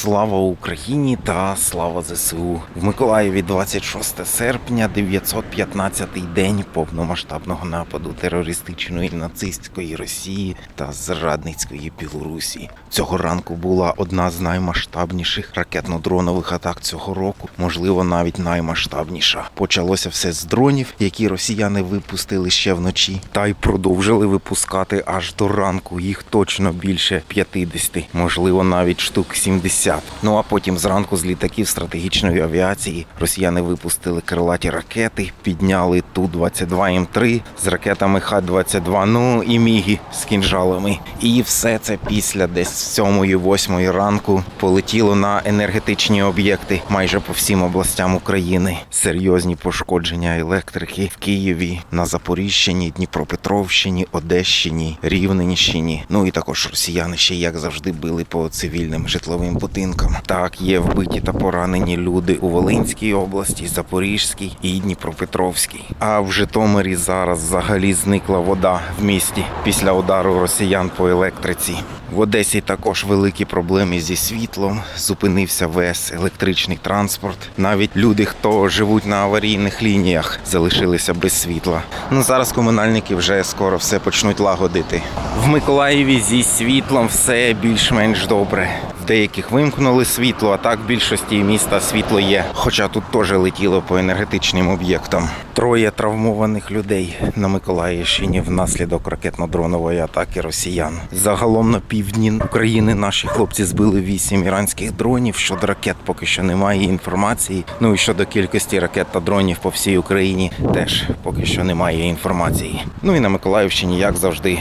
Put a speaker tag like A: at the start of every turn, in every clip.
A: Слава Україні та слава ЗСУ в Миколаєві 26 серпня, 915-й день повномасштабного нападу терористичної нацистської Росії та зрадницької Білорусі. Цього ранку була одна з наймасштабніших ракетно-дронових атак цього року, можливо, навіть наймасштабніша. Почалося все з дронів, які росіяни випустили ще вночі, та й продовжили випускати аж до ранку. Їх точно більше 50, можливо, навіть штук 70. Ну а потім зранку з літаків стратегічної авіації росіяни випустили крилаті ракети, підняли Ту-22М3 з ракетами Х-22, ну і міги з кінжалами. І все це після десь 7-8 ранку полетіло на енергетичні об'єкти майже по всім областям України. Серйозні пошкодження електрики в Києві, на Запоріжчині, Дніпропетровщині, Одещині, Рівненщині. Ну і також росіяни ще як завжди били по цивільним житловим будинкам. Так, є вбиті та поранені люди у Волинській області, Запорізькій і Дніпропетровській. А в Житомирі зараз взагалі зникла вода в місті після удару росіян по електриці. В Одесі також великі проблеми зі світлом. Зупинився весь електричний транспорт. Навіть люди, хто живуть на аварійних лініях, залишилися без світла. Ну зараз комунальники вже скоро все почнуть лагодити. В Миколаєві зі світлом все більш-менш добре. Деяких вимкнули світло, а так в більшості міста світло є. Хоча тут теж летіло по енергетичним об'єктам. Троє травмованих людей на Миколаївщині внаслідок ракетно-дронової атаки росіян. Загалом на півдні України наші хлопці збили вісім іранських дронів. Щодо ракет поки що немає інформації. Ну і щодо кількості ракет та дронів по всій Україні теж поки що немає інформації. Ну і на Миколаївщині, як завжди,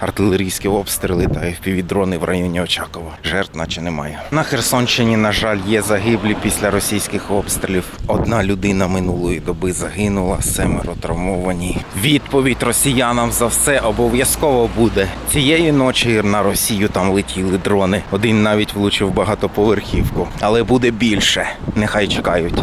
A: артилерійські обстріли та FPV-дрони в районі Очакова. Жертв наче немає. На Херсонщині, на жаль, є загиблі після російських обстрілів. Одна людина минулої доби загинула, семеро травмовані. Відповідь росіянам за все обов'язково буде. Цієї ночі на Росію там летіли дрони. Один навіть влучив багатоповерхівку, але буде більше. Нехай чекають.